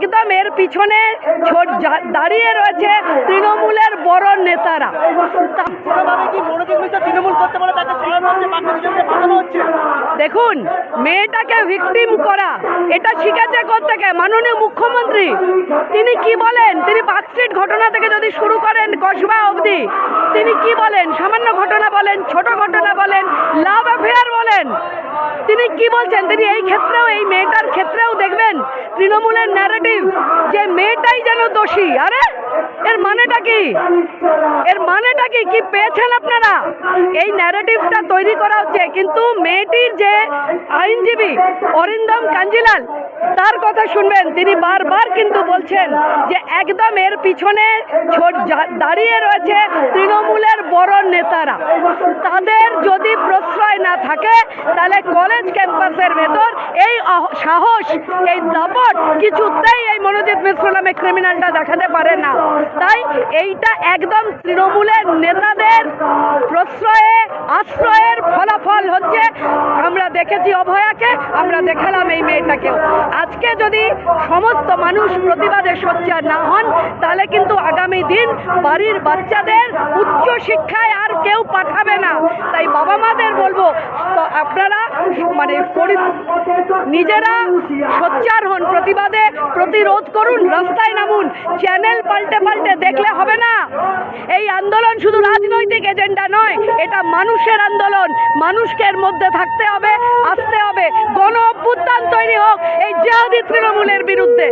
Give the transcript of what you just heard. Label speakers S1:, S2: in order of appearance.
S1: একদম এর পিছনে দাঁড়িয়ে রয়েছে তৃণমূলের বড় নেতারা। দেখুন মেয়েটাকে ভিকটিম করা এটা শিখেছে থেকে মাননীয় মুখ্যমন্ত্রী। তিনি কি বলেন? তিনি পার্কস্ট্রিট ঘটনা থেকে যদি শুরু করেন কসবা অবধি তিনি কি বলেন? সামান্য ঘটনা বলেন ছোট ঘটনা বলেন লাভ অ্যাফেয়ার বলেন। তিনি কি বলছেন? তিনি এই ক্ষেত্রেও এই দেখবেন তৃণমূলের ন্যারেটিভ যে মেয়েটাই যেন দোষী। আরে, এর মানেটা কি? এর মানেটা কি? কি পেয়েছেন আপনারা? এই ন্যারেটিভটা তৈরি করা হচ্ছে। কিন্তু মেয়েটির যে আইনজীবী অরিন্দম কাঞ্জিলাল, তার কথা শুনবেন। তিনি বারবার কিন্তু বলছেন যে একদম এর পিছনে দাঁড়িয়ে রয়েছে তৃণমূলের বড় নেতারা তাদের যদি প্রশ্রয় না থাকে, তাহলে কলেজ ক্যাম্পাসের ভেতর এই সাহস, এই দাপট কিছুতেই এই মনোজিৎ মিশ্র নামে ক্রিমিনালটা দেখাতে পারে না। তাই এইটা একদম তৃণমূলের নেতাদের প্রশ্রয়ে, আশ্রয়ের ফলাফল হচ্ছে, আমরা দেখেছি অভয়াকে, আমরা দেখালাম এই মেয়েটাকেও। আজকে যদি সমস্ত মানুষ প্রতিবাদে সোচ্চার না হন, তাহলে কিন্তু আগামী দিন বাড়ির বাচ্চাদের উচ্চ শিক্ষায় আর কেউ পাঠাবে না। তাই বাবা মাদের বলব আপনারা মানে নিজেরা সোচ্চার হন, প্রতিবাদে প্রতিরোধ করুন, রাস্তায় নামুন, চ্যানেল পাল্টে পাল্টে দেখলে হবে না। এই আন্দোলন শুধু রাজনৈতিক এজেন্ডা নয়, এটা মানুষের আন্দোলন। মানুষকে মধ্যে থাকতে হবে, আসতে হবে। গণ অভ্যুত্থান তৈরি হোক, এই জেহাদি তৃণমূলের বিরুদ্ধে।